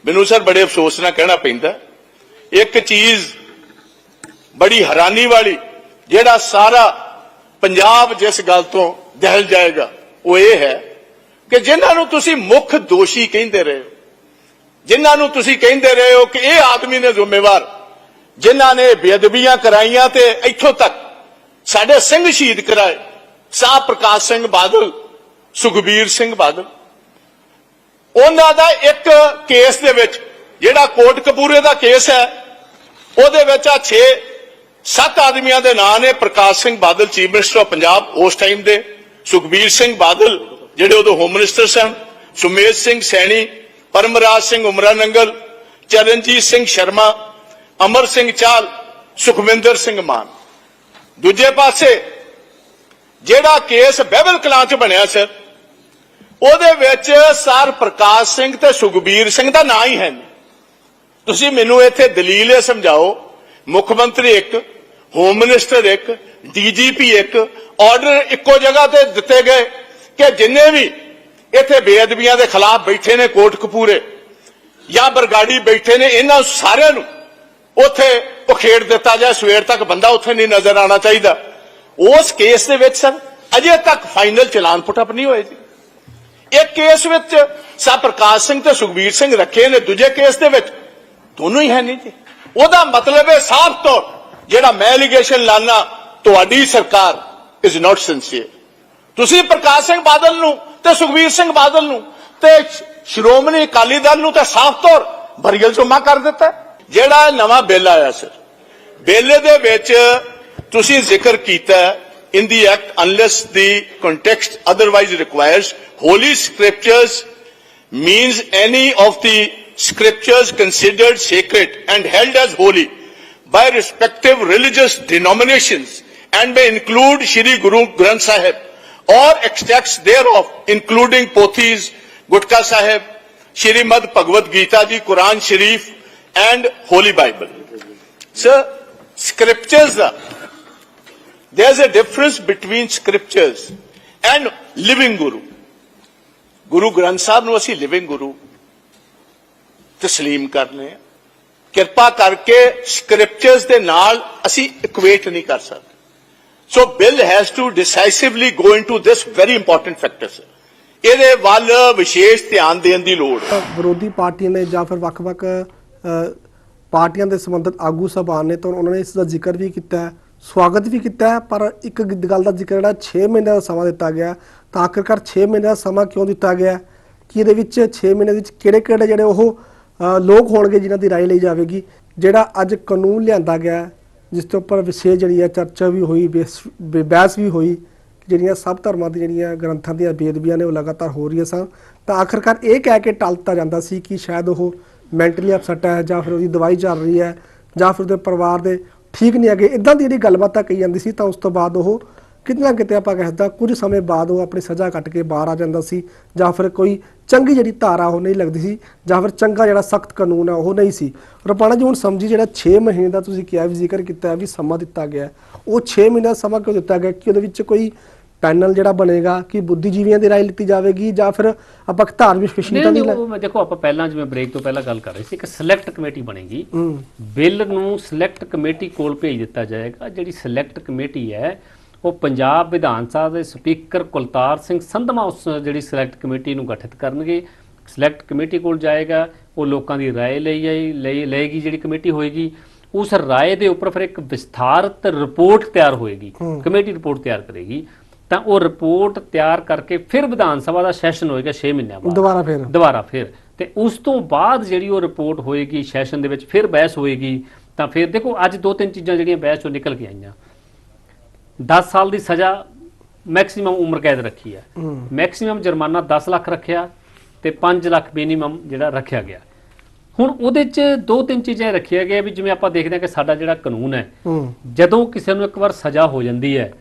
ਮੈਨੂੰ ਸਰ ਬੜੇ ਅਫਸੋਸ ਨਾਲ ਕਹਿਣਾ ਪੈਂਦਾ ਇੱਕ ਚੀਜ਼ ਬੜੀ ਹੈਰਾਨੀ ਵਾਲੀ, ਜਿਹੜਾ ਸਾਰਾ ਪੰਜਾਬ ਜਿਸ ਗੱਲ ਤੋਂ ਦਹਿਲ ਜਾਏਗਾ, ਉਹ ਇਹ ਹੈ ਕਿ ਜਿਨ੍ਹਾਂ ਨੂੰ ਤੁਸੀਂ ਮੁੱਖ ਦੋਸ਼ੀ ਕਹਿੰਦੇ ਰਹੇ ਹੋ, ਜਿਨ੍ਹਾਂ ਨੂੰ ਤੁਸੀਂ ਕਹਿੰਦੇ ਰਹੇ ਹੋ ਕਿ ਇਹ ਆਦਮੀ ਨੇ ਜ਼ਿੰਮੇਵਾਰ ਜਿਨ੍ਹਾਂ ਨੇ ਬੇਅਦਬੀਆਂ ਕਰਾਈਆਂ ਤੇ ਇੱਥੋਂ ਤੱਕ ਸਾਡੇ ਸਿੰਘ ਸ਼ਹੀਦ ਕਰਾਏ। ਸਾਹ ਪ੍ਰਕਾਸ਼ ਸਿੰਘ ਬਾਦਲ, ਸੁਖਬੀਰ ਸਿੰਘ ਬਾਦਲ। ਉਹਨਾਂ ਦਾ ਇੱਕ ਕੇਸ ਦੇ ਵਿੱਚ, ਜਿਹੜਾ ਕੋਟ ਕੋਟਕਪੂਰੇ ਦਾ ਕੇਸ ਹੈ, ਉਹਦੇ ਵਿੱਚ ਆ 6 ਸੱਤ ਆਦਮੀਆਂ ਦੇ ਨਾਂ ਨੇ Prakash Singh Badal, chief minister of Punjab ਉਸ ਟਾਈਮ ਦੇ, ਸੁਖਬੀਰ ਸਿੰਘ ਬਾਦਲ, ਜਿਹੜੇ ਉਦੋਂ ਹੋਮ ਮਿਨਿਸਟਰ ਸਨ ਸੁਮੇਸ਼ ਸਿੰਘ ਸੈਣੀ, ਪਰਮਰਾਜ ਸਿੰਘ ਉਮਰਾ ਨੰਗਲ ਚਰਨਜੀਤ ਸਿੰਘ ਸ਼ਰਮਾ ਅਮਰ ਸਿੰਘ ਚਾਲ, ਸੁਖਵਿੰਦਰ ਸਿੰਘ ਮਾਨ। ਦੂਜੇ ਪਾਸੇ, ਜਿਹੜਾ ਕੇਸ ਬਹਿਬਲ ਕਲਾਂ ਚ ਬਣਿਆ ਸਰ, ਉਹਦੇ ਵਿੱਚ ਸਰ ਪ੍ਰਕਾਸ਼ ਸਿੰਘ ਤੇ ਸੁਖਬੀਰ ਸਿੰਘ ਦਾ ਨਾਂ ਹੀ ਹੈ ਤੁਸੀਂ ਮੈਨੂੰ ਇੱਥੇ ਦਲੀਲ ਇਹ ਸਮਝਾਓ, ਮੁੱਖ ਮੰਤਰੀ ਇੱਕ, ਹੋਮ ਮਿਨਿਸਟਰ ਇੱਕ, ਡੀਜੀਪੀ ਇੱਕ, ਆਰਡਰ ਇੱਕੋ ਜਗ੍ਹਾ ਤੇ ਦਿੱਤੇ ਗਏ ਕਿ ਜਿੰਨੇ ਵੀ ਇੱਥੇ ਬੇਅਦਬੀਆਂ ਦੇ ਖਿਲਾਫ ਬੈਠੇ ਨੇ ਕੋਟ ਕਪੂਰੇ ਜਾਂ ਬਰਗਾੜੀ ਬੈਠੇ ਨੇ ਇਹਨਾਂ ਸਾਰਿਆਂ ਨੂੰ ਉੱਥੇ ਉਖੇੜ ਦਿੱਤਾ ਜਾਏ, ਸਵੇਰ ਤੱਕ ਬੰਦਾ ਉੱਥੇ ਨਹੀਂ ਨਜ਼ਰ ਆਣਾ ਚਾਹੀਦਾ। ਉਸ ਕੇਸ ਦੇ ਵਿੱਚ ਸਰ, ਅਜੇ ਤੱਕ ਫਾਈਨਲ ਚਲਾਨ ਪੁੱਟ ਅਪ ਨਹੀਂ ਹੋਏ ਜੀ। ਇੱਕ ਕੇਸ ਵਿੱਚ ਸਾ ਪ੍ਰਕਾਸ਼ ਸਿੰਘ ਤੇ ਸੁਖਬੀਰ ਸਿੰਘ ਰੱਖੇ ਨੇ, ਦੂਜੇ ਕੇਸ ਦੇ ਵਿੱਚ ਦੋਨੋਂ ਹੀ ਹੈ ਨਹੀਂ ਜੀ। ਉਹਦਾ ਮਤਲਬ ਹੈ ਸਾਫ਼ ਤੌਰ ਜਿਹੜਾ ਮੈਂ ਐਲੀਗੇਸ਼ਨ ਲਾਣਾ ਤੁਹਾਡੀ ਸਰਕਾਰ ਇਜ਼ ਨਾਟ ਸਿੰਸੀਅਰ ਤੁਸੀਂ ਪ੍ਰਕਾਸ਼ ਸਿੰਘ ਬਾਦਲ ਨੂੰ ਤੇ ਸੁਖਬੀਰ ਸਿੰਘ ਬਾਦਲ ਨੂੰ ਤੇ ਸ਼੍ਰੋਮਣੀ ਅਕਾਲੀ ਦਲ ਨੂੰ ਤਾਂ ਸਾਫ਼ ਤੌਰ ਬਰੀਅਲ ਜੁਮਾ ਕਰ ਦਿੱਤਾ। ਜਿਹੜਾ ਇਹ ਨਵਾਂ ਬਿੱਲ ਆਇਆ ਸਰ ਬਿੱਲ ਦੇ ਵਿੱਚ ਤੁਸੀਂ ਜ਼ਿਕਰ ਕੀਤਾ in the act unless the context otherwise requires holy scriptures means any of the scriptures considered sacred and held as holy by respective religious denominations and may include Shri Guru Granth Sahib or extracts thereof including Pothis, Gutka Sahib, Shrimad Bhagavad Gita Ji, Quran Sharif and Holy Bible. Sir, scriptures there's a difference between scriptures and living Guru. Guru Granth Sahib ਨੂੰ ਅਸੀਂ living ਗੁਰੂ ਤਸਲੀਮ ਕਰਨੇ ਆ ਕਿਰਪਾ ਕਰਕੇ scriptures ਦੇ ਨਾਲ ਅਸੀਂ ਇਕੁਏਟ ਨਹੀਂ ਕਰ ਸਕਦੇ so bill has to decisively go into this very important factor ਇਹਦੇ ਵੱਲ ਵਿਸ਼ੇਸ਼ ਧਿਆਨ ਦੇਣ ਦੀ ਲੋੜ ਹੈ ਵਿਰੋਧੀ ਪਾਰਟੀਆਂ ਨੇ ਜਾਂ ਫਿਰ ਵੱਖ-ਵੱਖ ਪਾਰਟੀਆਂ ਦੇ ਸੰਬੰਧਿਤ ਆਗੂ ਸਭਾ ਨੇ ਤਾਂ ਉਹਨਾਂ ਨੇ ਇਸ ਦਾ ਜ਼ਿਕਰ ਵੀ ਕੀਤਾ ਹੈ ਸਵਾਗਤ ਵੀ ਕੀਤਾ ਹੈ ਪਰ ਇੱਕ ਗ- ਗੱਲ ਦਾ ਜ਼ਿਕਰ ਜਿਹੜਾ 6 ਮਹੀਨੇ ਦਾ ਸਮਾਂ ਦਿੱਤਾ ਗਿਆ ਤਾਂ ਆਖਿਰਕਾਰ 6 ਮਹੀਨੇ ਦਾ ਸਮਾਂ ਕਿਉਂ ਦਿੱਤਾ ਗਿਆ ਕਿ ਇਹਦੇ ਵਿੱਚ 6 ਮਹੀਨੇ ਵਿੱਚ ਕਿਹੜੇ-ਕਿਹੜੇ ਜਿਹੜੇ ਉਹ ਅ, ਲੋਕ ਹੋਣਗੇ ਜਿਨ੍ਹਾਂ ਦੀ رائے ਲਈ ਜਾਵੇਗੀ ਜਿਹੜਾ ਅੱਜ ਕਾਨੂੰਨ ਲਿਆਂਦਾ ਗਿਆ ਹੈ, ਜਿਸ ਦੇ ਉੱਪਰ ਵਿਸ਼ੇਸ਼ ਜਿਹੜੀ ਹੈ ਚਰਚਾ ਵੀ ਹੋਈ ਬਹਿਸ ਬ- ਬਹਿਸ ਵੀ ਹੋਈ ਕਿ ਜਿਹੜੀਆਂ ਸਭ ਧਰਮਾਂ ਦੀ ਜਿਹੜੀਆਂ ਗ੍ਰੰਥਾਂ ਦੀਆਂ ਬੇਦਬੀਆਂ ਨੇ ਉਹ ਲਗਾਤਾਰ ਹੋ ਰਹੀਆਂ ਸਨ ਤਾਂ ਆਖਿਰਕਾਰ ਇਹ ਕਹਿ ਕੇ ਟਲਤਾ ਜਾਂਦਾ ਸੀ ਕਿ ਸ਼ਾਇਦ ਉਹ ਮੈਂਟਲੀ ਅਪਸੈਟ ਹੈ ਜਾਂ ਫਿਰ ਉਹਦੀ ਦਵਾਈ ਚੱਲ ਰਹੀ ਹੈ ਜਾਂ ਫਿਰ ਉਹਦੇ ਪਰਿਵਾਰ ਦੇ ਠੀਕ ਨਹੀਂ ਹੈਗੇ ਇਦਾਂ ਦੀ ਜਿਹੜੀ ਗੱਲਬਾਤਾਂ ਕਹੀ ਜਾਂਦੀ ਸੀ, ਤਾਂ ਉਸ ਤੋਂ ਬਾਅਦ ਉਹ ਕਿਤੇ ਨਾ ਕਿਤੇ ਆਪਾਂ ਕਹਿੰਦਾ ਕੁਝ ਸਮੇਂ ਬਾਅਦ ਉਹ ਆਪਣੀ ਸਜ਼ਾ ਕੱਟ ਕੇ ਬਾਹਰ ਆ ਜਾਂਦਾ ਸੀ ਜਾਂ ਫਿਰ ਕੋਈ ਚੰਗੀ ਜਿਹੜੀ ਧਾਰਾ ਉਹ ਨਹੀਂ ਲੱਗਦੀ ਸੀ ਜਾਂ ਫਿਰ ਚੰਗਾ ਜਿਹੜਾ ਸਖਤ ਕਾਨੂੰਨ ਹੈ ਉਹ ਨਹੀਂ ਸੀ। ਰਪਾਣਾ ਜੀ ਹੁਣ ਸਮਝੀ ਜਿਹੜਾ 6 ਮਹੀਨੇ ਦਾ ਤੁਸੀਂ ਕਿਹਾ ਵੀ ਜ਼ਿਕਰ ਕੀਤਾ ਵੀ ਸਮਾਂ ਦਿੱਤਾ ਗਿਆ ਉਹ 6 ਮਹੀਨੇ ਦਾ ਸਮਾਂ ਕਿਉਂ ਦਿੱਤਾ ਗਿਆ? ਕਿ ਉਹਦੇ ਵਿੱਚ ਕੋਈ ਪੈਨਲ ਜਿਹੜਾ ਬਣੇਗਾ ਕਿ ਬੁੱਧੀਜੀਵੀਆਂ ਦੀ رائے ਲਿੱਤੀ ਜਾਵੇਗੀ ਜਾਂ ਫਿਰ ਆਪਾਂ ਧਾਰਮਿਕ ਨਹੀਂ ਖੁਸ਼ੀਤਾ ਦੀ ਨਹੀਂ ਉਹ ਮੈਂ ਦੇਖੋ ਆਪਾਂ ਪਹਿਲਾਂ ਜਿਵੇਂ ਬ੍ਰੇਕ ਤੋਂ ਪਹਿਲਾਂ ਗੱਲ ਕਰ ਰਹੇ ਸੀ ਇੱਕ ਸਿਲੈਕਟ ਕਮੇਟੀ ਬਣੇਗੀ ਹੂੰ ਬਿੱਲ ਨੂੰ ਸਿਲੈਕਟ ਕਮੇਟੀ ਕੋਲ ਭੇਜ ਦਿੱਤਾ ਜਾਏਗਾ ਜਿਹੜੀ ਸਿਲੈਕਟ ਕਮੇਟੀ ਹੈ ਉਹ ਪੰਜਾਬ ਵਿਧਾਨ ਸਭਾ ਦੇ ਸਪੀਕਰ ਕੁਲਤਾਰ ਸਿੰਘ ਸੰਧਮਾ ਉਸ ਜਿਹੜੀ ਸਿਲੈਕਟ ਕਮੇਟੀ ਨੂੰ ਗਠਿਤ ਕਰਨਗੇ ਸਿਲੈਕਟ ਕਮੇਟੀ ਕੋਲ ਜਾਏਗਾ ਉਹ ਲੋਕਾਂ ਦੀ رائے ਲਈ ਜਾਈ ਲਈ ਲਏਗੀ ਜਿਹੜੀ ਕਮੇਟੀ ਹੋਏਗੀ ਉਸ رائے ਦੇ ਉੱਪਰ ਫਿਰ ਇੱਕ ਵਿਸਥਾਰਤ ਰਿਪੋਰਟ ਤਿਆਰ ਹੋਏਗੀ ਕਮੇਟੀ ਰਿਪੋਰਟ ਤਿਆਰ ਕਰੇਗੀ ਤਾਂ ਉਹ ਰਿਪੋਰਟ ਤਿਆਰ ਕਰਕੇ ਫਿਰ ਵਿਧਾਨ ਸਭਾ ਦਾ ਸੈਸ਼ਨ ਹੋਏਗਾ 6 ਮਹੀਨਿਆਂ ਬਾਅਦ। ਦੁਬਾਰਾ ਫਿਰ। ਦੁਬਾਰਾ ਫਿਰ। ਤੇ ਉਸ ਤੋਂ ਬਾਅਦ ਜਿਹੜੀ ਉਹ ਰਿਪੋਰਟ ਹੋਏਗੀ ਸੈਸ਼ਨ ਦੇ ਵਿੱਚ ਫਿਰ ਬਹਿਸ ਹੋਏਗੀ ਤਾਂ ਫਿਰ ਦੇਖੋ ਅੱਜ ਦੋ ਤਿੰਨ ਚੀਜ਼ਾਂ ਜਿਹੜੀਆਂ ਬਹਿਸ ਚੋਂ ਨਿਕਲ ਕੇ ਆਈਆਂ। 10 ਸਾਲ ਦੀ ਸਜ਼ਾ ਮੈਕਸਿਮਮ ਉਮਰ ਕੈਦ ਰੱਖੀ ਹੈ। ਮੈਕਸਿਮਮ ਜੁਰਮਾਨਾ 10 ਲੱਖ ਰੱਖਿਆ ਤੇ 5 ਲੱਖ ਮਿਨੀਮਮ ਜਿਹੜਾ ਰੱਖਿਆ ਗਿਆ। ਹੁਣ ਉਹਦੇ 'ਚ ਦੋ ਤਿੰਨ ਚੀਜ਼ਾਂ ਰੱਖੀਆਂ ਗਿਆ ਵੀ ਜਿਵੇਂ ਆਪਾਂ ਦੇਖਦੇ ਹਾਂ ਕਿ ਸਾਡਾ ਜਿਹੜਾ ਕਾਨੂੰਨ ਹੂੰ। ਜਦੋਂ ਕਿਸੇ ਨੂੰ ਇੱਕ ਵਾਰ ਸਜ਼ਾ ਹੋ ਜਾਂਦੀ ਹੈ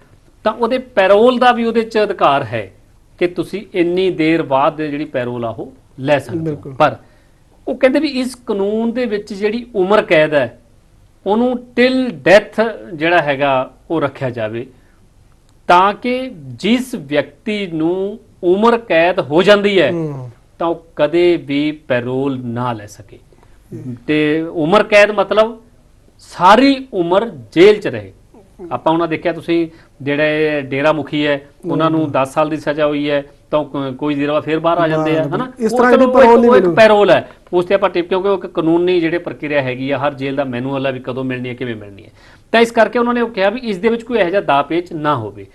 ਤਾਂ ਉਹਦੇ ਪੈਰੋਲ ਦਾ ਵੀ ਉਹਦੇ 'ਚ ਅਧਿਕਾਰ ਹੈ ਕਿ ਤੁਸੀਂ ਇੰਨੀ ਦੇਰ ਬਾਅਦ ਦੇ ਜਿਹੜੀ ਪੈਰੋਲ ਆ ਉਹ ਲੈ ਸਕਦੇ। ਹੋ। ਪਰ ਉਹ ਕਹਿੰਦੇ ਵੀ ਇਸ ਕਾਨੂੰਨ ਦੇ ਵਿੱਚ ਜਿਹੜੀ ਉਮਰ ਕੈਦ ਹੈ ਉਹਨੂੰ ਟਿਲ ਡੈਥ ਜਿਹੜਾ ਹੈਗਾ ਉਹ ਰੱਖਿਆ ਜਾਵੇ ਤਾਂ ਕਿ ਜਿਸ ਵਿਅਕਤੀ ਨੂੰ ਉਮਰ ਕੈਦ ਹੋ ਜਾਂਦੀ ਹੂੰ। ਤਾਂ ਉਹ ਕਦੇ ਵੀ ਪੈਰੋਲ ਨਾ ਲੈ ਸਕੇ। ਤੇ ਉਮਰ ਕੈਦ ਮਤਲਬ ਸਾਰੀ ਉਮਰ ਜੇਲ੍ਹ 'ਚ ਰਹੇ। ਆਪਾਂ ਉਹਨਾਂ ਦੇਖਿਆ ਤੁਸੀਂ ਜਿਹੜੇ ਡੇਰਾ ਮੁਖੀ ਹੈ ਉਹਨਾਂ ਨੂੰ 10 ਸਾਲ ਦੀ ਸਜ਼ਾ ਹੋਈ ਹੈ ਤਾਂ ਕੋਈ ਦੇਰ ਬਾਅਦ ਫਿਰ ਬਾਹਰ ਆ ਜਾਂਦੇ ਆ ਹਨਾ? ਇਸ ਤਰ੍ਹਾਂ ਦੀ ਇੱਕ- ਨਹੀਂ ਮਿਲੂ। ਪੈਰੋਲ ਹੈ। ਉਸ ਤੇ ਆਪਾਂ ਟਿਪ ਕਿਉਂਕਿ ਉਹ ਇੱਕ ਕਾਨੂੰਨੀ ਜਿਹੜੇ ਪ੍ਰਕਿਰਿਆ ਹੈਗੀ ਆ ਹਰ ਜੇਲ੍ਹ ਦਾ ਮੈਨੂਅਲ ਹੈ ਵੀ ਕਦੋਂ ਮਿਲਣੀ ਹੈ ਕਿਵੇਂ ਮਿਲਣੀ ਹੈ। ਤਾਂ ਇਸ ਕਰਕੇ ਉਹਨਾਂ ਨੇ ਉਹ ਕਿਹਾ ਵੀ ਇਸ ਦੇ ਵਿੱਚ ਕੋਈ ਇਹੋ ਜਿਹਾ ਦਾ ਪੇਚ ਨਾ ਹੋਵੇ।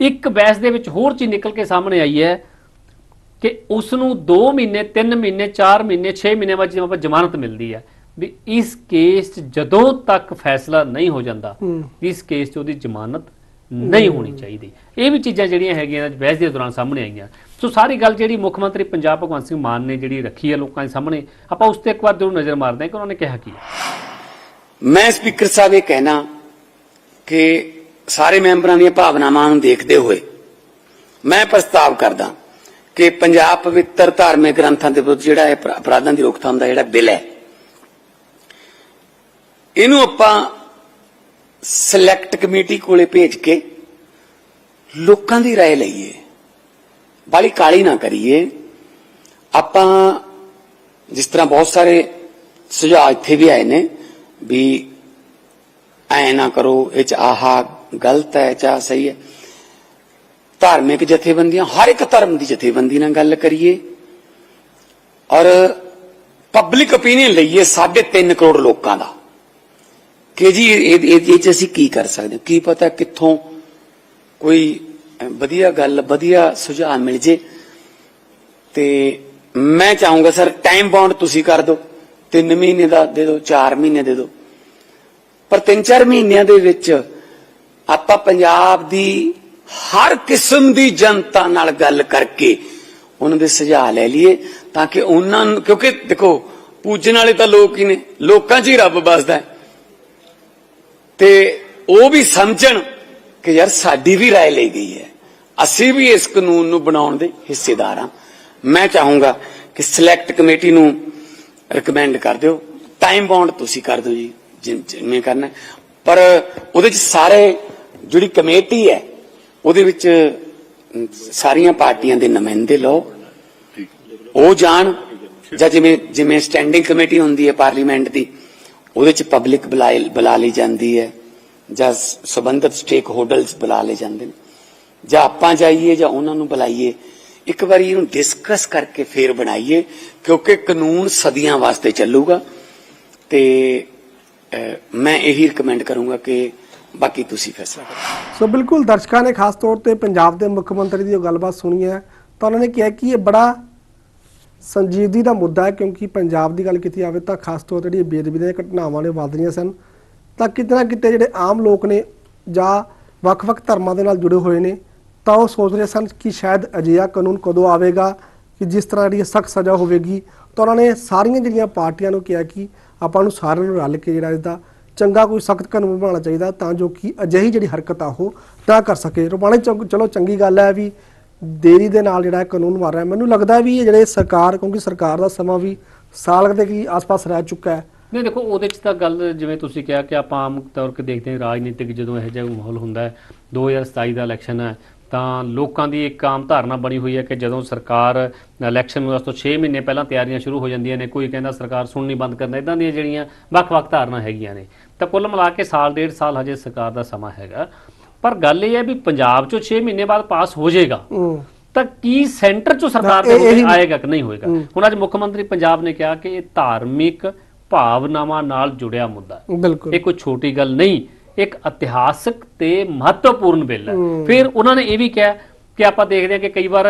ਇੱਕ ਬਹਿਸ ਦੇ ਵਿੱਚ ਹੋਰ ਚੀਜ਼ ਨਿਕਲ ਕੇ ਸਾਹਮਣੇ ਆਈ ਹੈ ਕਿ ਉਸ ਨੂੰ 2 ਮਹੀਨੇ 3 ਮਹੀਨੇ 4 ਮਹੀਨੇ 6 ਮਹੀਨੇ ਬਾਅਦ ਜਿਵੇਂ ਆਪਾਂ ਜ਼ਮਾਨਤ ਮਿਲਦੀ ਹੈ ਵੀ ਇਸ ਕੇਸ 'ਚ ਜਦੋਂ ਤੱਕ ਫੈਸਲਾ ਨਹੀਂ ਹੋ ਜਾਂਦਾ ਇਸ ਕੇਸ 'ਚ ਉਹਦੀ ਜ਼ਮਾਨਤ ਨਹੀਂ ਹੋਣੀ ਚਾਹੀਦੀ। ਇਹ ਵੀ ਚੀਜ਼ਾਂ ਜਿਹੜੀਆਂ ਹੈਗੀਆਂ ਅੱਜ ਬਹਿਸ ਦੇ ਦੌਰਾਨ ਸਾਹਮਣੇ ਆਈਆਂ। ਸੋ ਸਾਰੀ ਗੱਲ ਜਿਹੜੀ ਮੁੱਖ ਮੰਤਰੀ ਪੰਜਾਬ ਭਗਵੰਤ ਸਿੰਘ ਮਾਨ ਨੇ ਜਿਹੜੀ ਰੱਖੀ ਹੈ ਲੋਕਾਂ ਦੇ ਸਾਹਮਣੇ ਆਪਾਂ ਉਸ ਤੇ ਇੱਕ ਵਾਰ ਜ਼ਰੂਰ ਨਜ਼ਰ ਮਾਰਦੇ ਹਾਂ ਕਿ ਉਹਨਾਂ ਨੇ ਕਿਹਾ ਕੀ ਹੈ। ਮੈਂ ਸਪੀਕਰ ਸਾਹਿਬ ਇਹ ਕਹਿਣਾ ਕਿ ਸਾਰੇ ਮੈਂਬਰਾਂ ਦੀਆਂ ਭਾਵਨਾਵਾਂ ਨੂੰ ਦੇਖਦੇ ਹੋਏ ਮੈਂ ਪ੍ਰਸਤਾਵ ਕਰਦਾ ਕਿ ਪੰਜਾਬ ਪਵਿੱਤਰ ਧਾਰਮਿਕ ਗ੍ਰੰਥਾਂ ਦੇ ਵਿਰੁੱਧ ਜਿਹੜਾ ਇਹ ਅਪਰਾ- ਅਪਰਾਧਾਂ ਦੀ ਰੋਕਥਾਮ ਦਾ ਜਿਹੜਾ ਬਿੱਲ ਹੈ ਇਹਨੂੰ ਆਪਾਂ ਸਿਲੈਕਟ ਕਮੇਟੀ ਕੋਲੇ ਭੇਜ ਕੇ ਲੋਕਾਂ ਦੀ رائے ਲਈਏ ਬਾਲੀ ਕਾਲੀ ਨਾ ਕਰੀਏ ਆਪਾਂ ਜਿਸ ਤਰ੍ਹਾਂ ਬਹੁਤ ਸਾਰੇ ਸੁਝਾਅ ਇੱਥੇ ਵੀ ਆਏ ਨੇ ਵੀ ਐ ਨਾ ਕਰੋ ਇਹ ਚ ਆਹਾ ਗਲਤ ਹੈ ਚਾ ਸਹੀ ਹੈ ਧਾਰਮਿਕ ਜਥੇਬੰਦੀਆਂ ਹਰ ਇੱਕ ਧਰਮ ਦੀ ਜਥੇਬੰਦੀ ਨਾਲ ਗੱਲ ਕਰੀਏ ਔਰ ਪਬਲਿਕ ਓਪੀਨੀਅਨ ਲਈਏ 3.5 ਕਰੋੜ ਲੋਕਾਂ ਦਾ ਕਿ ਜੀ, ਇਹ ਚ ਅਸੀਂ ਕੀ ਕਰ ਸਕਦੇ ਕੀ ਪਤਾ ਕਿੱਥੋਂ ਕੋਈ ਵਧੀਆ ਗੱਲ, ਵਧੀਆ ਸੁਝਾਅ ਮਿਲ ਜੇ। ਤੇ ਮੈਂ ਚਾਹੂੰਗਾ, ਸਰ ਟਾਈਮ ਬਾਉਂਡ ਤੁਸੀਂ ਕਰ ਦਿਓ। 3 ਮਹੀਨੇ ਦਾ ਦੇ ਦਿਓ 4 ਮਹੀਨੇ ਦੇ ਦਿਓ। ਪਰ 3-4 ਮਹੀਨਿਆਂ ਦੇ ਵਿੱਚ ਆਪਾਂ ਪੰਜਾਬ ਦੀ ਹਰ ਕਿਸਮ ਦੀ ਜਨਤਾ ਨਾਲ ਗੱਲ ਕਰਕੇ ਉਹਨਾਂ ਦੇ ਸੁਝਾਅ ਲੈ ਲਈਏ ਤਾਂ ਕਿ ਉਹਨਾਂ ਨੂੰ, ਕਿਉਂਕਿ ਦੇਖੋ, ਪੂਜਣ ਵਾਲੇ ਤਾਂ ਲੋਕ ਹੀ ਨੇ। ਲੋਕਾਂ 'ਚ ਹੀ ਰੱਬ ਵੱਸਦਾ ਹੈ। ਤੇ ਉਹ ਵੀ ਸਮਝਣ ਕਿ ਯਾਰ ਸਾਡੀ ਵੀ رائے ਲਈ ਗਈ ਹੈ। ਅਸੀਂ ਵੀ ਇਸ ਕਾਨੂੰਨ ਨੂੰ ਬਣਾਉਣ ਦੇ ਹਿੱਸੇਦਾਰ ਹਾਂ। ਮੈਂ ਚਾਹੂੰਗਾ ਕਿ ਸਿਲੈਕਟ ਕਮੇਟੀ ਨੂੰ ਰეკਮੈਂਡ ਕਰ ਦਿਓ। ਟਾਈਮ ਬਾਉਂਡ ਤੁਸੀਂ ਕਰ ਦਿਓ ਜੀ ਜਿਵੇਂ ਕਰਨਾ ਪਰ ਉਹਦੇ ਵਿੱਚ ਸਾਰੇ ਜਿਹੜੀ ਕਮੇਟੀ ਹੈ ਉਹਦੇ ਵਿੱਚ ਸਾਰੀਆਂ ਪਾਰਟੀਆਂ ਦੇ ਨੁਮਾਇੰਦੇ ਲਓ। ਉਹ ਜਾਣ ਜਾਂ ਜਿਵੇਂ ਜਿਵੇਂ ਸਟੈਂਡਿੰਗ ਕਮੇਟੀ ਹੁੰਦੀ ਹੈ ਪਾਰਲੀਮੈਂਟ ਦੀ ਉਹਦੇ ਚ ਪਬਲਿਕ ਬੁਲਾ ਲਈ ਜਾਂਦੀ ਹੈ, ਜਾਂ ਸ- ਸਟੇਕ ਹੋਲਡਰਸ ਬੁਲਾ ਲਏ ਜਾਂਦੇ ਨੇ। ਜਾਂ ਆਪਾਂ ਜਾਈਏ ਜਾਂ ਉਹਨਾਂ ਨੂੰ ਬੁਲਾਈਏ, ਇੱਕ ਵਾਰੀ ਇਹਨੂੰ ਡਿਸਕਸ ਕਰਕੇ ਫੇਰ ਬਣਾਈਏ, ਕਿਉਂਕਿ ਕਾਨੂੰਨ ਸਦੀਆਂ ਵਾਸਤੇ ਚੱਲੂਗਾ। ਤੇ ਮੈਂ ਇਹੀ ਰეკਮੈਂਡ ਕਰੂੰਗਾ ਕਿ ਬਾਕੀ ਤੁਸੀਂ ਫੈਸਲਾ ਕਰੋ। ਸੋ ਬਿਲਕੁਲ ਦਰਸ਼ਕਾਂ ਨੇ ਖਾਸ ਤੌਰ ਤੇ ਪੰਜਾਬ ਦੇ ਮੁੱਖ ਮੰਤਰੀ ਦੀ ਉਹ ਗੱਲਬਾਤ ਸੁਣੀ ਹੈ, ਤਾਂ ਉਹਨਾਂ ਨੇ ਕਿਹਾ ਕਿ ਇਹ ਬੜਾ ਸੰਜੀਦਗੀ ਦਾ ਮੁੱਦਾ ਹੈ ਕਿਉਂਕਿ ਪੰਜਾਬ ਦੀ ਗੱਲ ਕੀਤੀ ਜਾਵੇ ਤਾਂ ਖਾਸ ਤੌਰ ਤੇ ਜਿਹੜੀ ਬੇਦਬੀ ਦੀਆਂ ਘਟਨਾਵਾਂ ਨੇ, ਵੱਧ ਰਹੀਆਂ ਸਨ, ਤਾਂ ਕਿਤੇ ਨਾ ਕਿਤੇ ਜਿਹੜੇ ਆਮ ਲੋਕ ਨੇ ਜਾਂ ਵੱਖ-ਵੱਖ ਧਰਮਾਂ ਦੇ ਨਾਲ ਜੁੜੇ ਹੋਏ ਨੇ, ਤਾਂ ਉਹ ਸੋਚ ਰਹੇ ਸਨ ਕਿ ਸ਼ਾਇਦ ਅਜਿਹਾ ਕਾਨੂੰਨ ਕਦੋਂ ਆਵੇਗਾ, ਕਿ ਜਿਸ ਤਰ੍ਹਾਂ ਜਿਹੜੀ ਸਖਤ ਸਜ਼ਾ ਹੋਵੇਗੀ, ਤਾਂ ਉਹਨਾਂ ਨੇ ਸਾਰੀਆਂ ਜਿਹੜੀਆਂ ਪਾਰਟੀਆਂ ਨੂੰ ਕਿਹਾ ਕਿ ਆਪਾਂ ਨੂੰ ਸਾਰਿਆਂ ਨੂੰ ਰਲ ਕੇ ਜਿਹੜਾ ਇਸਦਾ ਚੰਗਾ ਕੋਈ ਸਖਤ ਕਾਨੂੰਨ ਬਣਾਉਣਾ ਚਾਹੀਦਾ ਤਾਂ ਜੋ ਕਿ ਅਜਿਹੀ ਜਿਹੜੀ ਹਰਕਤ ਆ ਉਹ ਨਾ ਕਰ ਸਕੇ। ਰੁਪਾਣੇ ਚਲੋ ਚੰਗੀ ਗੱਲ ਹੈ ਵੀ ਦੇਰੀ ਦੇ ਨਾਲ ਜਿਹੜਾ ਕਾਨੂੰਨ ਬਣ ਰਿਹਾ। ਮੈਨੂੰ ਲੱਗਦਾ ਵੀ ਇਹ ਜਿਹੜੇ ਸਰਕਾਰ, ਕਿਉਂਕਿ ਸਰਕਾਰ ਦਾ ਸਮਾਂ ਵੀ ਸਾਲ ਦੇ ਕੀ ਆਸ-ਪਾਸ ਰਹਿ ਚੁੱਕਾ ਹੈ। ਨਹੀਂ, ਦੇਖੋ, ਉਹਦੇ ਚ ਤਾਂ ਗੱਲ ਜਿਵੇਂ ਤੁਸੀਂ ਕਿਹਾ ਕਿ ਆਪਾਂ ਆਮ ਤੌਰ ਤੇ ਦੇਖਦੇ ਹਾਂ ਰਾਜਨੀਤਿਕ ਜਦੋਂ ਇਹੋ ਜਿਹਾ ਮਾਹੌਲ ਹੁੰਦਾ ਹੈ 2027 ਦਾ ਇਲੈਕਸ਼ਨ ਹੈ, ਤਾਂ ਲੋਕਾਂ ਦੀ ਇੱਕ ਆਮ ਧਾਰਨਾ ਬਣੀ ਹੋਈ ਹੈ ਕਿ ਜਦੋਂ ਸਰਕਾਰ ਇਲੈਕਸ਼ਨ ਨੂੰ ਉਸ ਤੋਂ 6 ਮਹੀਨੇ ਪਹਿਲਾਂ ਤਿਆਰੀਆਂ ਸ਼ੁਰੂ ਹੋ ਜਾਂਦੀਆਂ ਨੇ, ਕੋਈ ਕਹਿੰਦਾ ਸਰਕਾਰ ਸੁਣਨੀ ਬੰਦ ਕਰਨਾ ਇਦਾਂ ਦੀਆਂ ਜਿਹੜੀਆਂ ਵੱਖ-ਵੱਖ ਧਾਰਨਾ ਹੈਗੀਆਂ ਨੇ, ਤਾਂ ਕੁੱਲ ਮਿਲਾ ਕੇ ਸਾਲ, ਡੇਢ ਸਾਲ ਹਜੇ ਸਰਕਾਰ ਦਾ ਸਮਾਂ ਹੈਗਾ। ਪਰ ਗੱਲ ਇਹ ਹੈ ਵੀ ਪੰਜਾਬ ਚੋਂ 6 ਮਹੀਨੇ ਬਾਅਦ ਪਾਸ ਹੋ ਜਾਏਗਾ। ਤਾਂ ਕੀ ਸੈਂਟਰ ਚੋਂ ਸਰਕਾਰ ਦੇ ਇਹੀ- ਆਏਗਾ ਕਿ ਨਹੀਂ ਹੋਏਗਾ? ਹੁਣ ਅੱਜ ਮੁੱਖ ਮੰਤਰੀ ਪੰਜਾਬ ਨੇ ਕਿਹਾ ਕਿ ਇਹ ਧਾਰਮਿਕ ਭਾਵਨਾਵਾਂ ਨਾਲ ਜੁੜਿਆ ਮੁੱਦਾ ਹੈ। ਇਹ ਕੋਈ ਛੋਟੀ ਗੱਲ ਨਹੀਂ ਇੱਕ ਇਤਿਹਾਸਕ ਤੇ ਮਹੱਤਵਪੂਰਨ ਬਿੱਲ ਹੈ। ਫਿਰ ਉਹਨਾਂ ਨੇ ਇਹ ਵੀ ਕਿਹਾ ਕਿ ਆਪਾਂ ਦੇਖਦੇ ਹਾਂ ਕਿ ਕਈ ਵਾਰ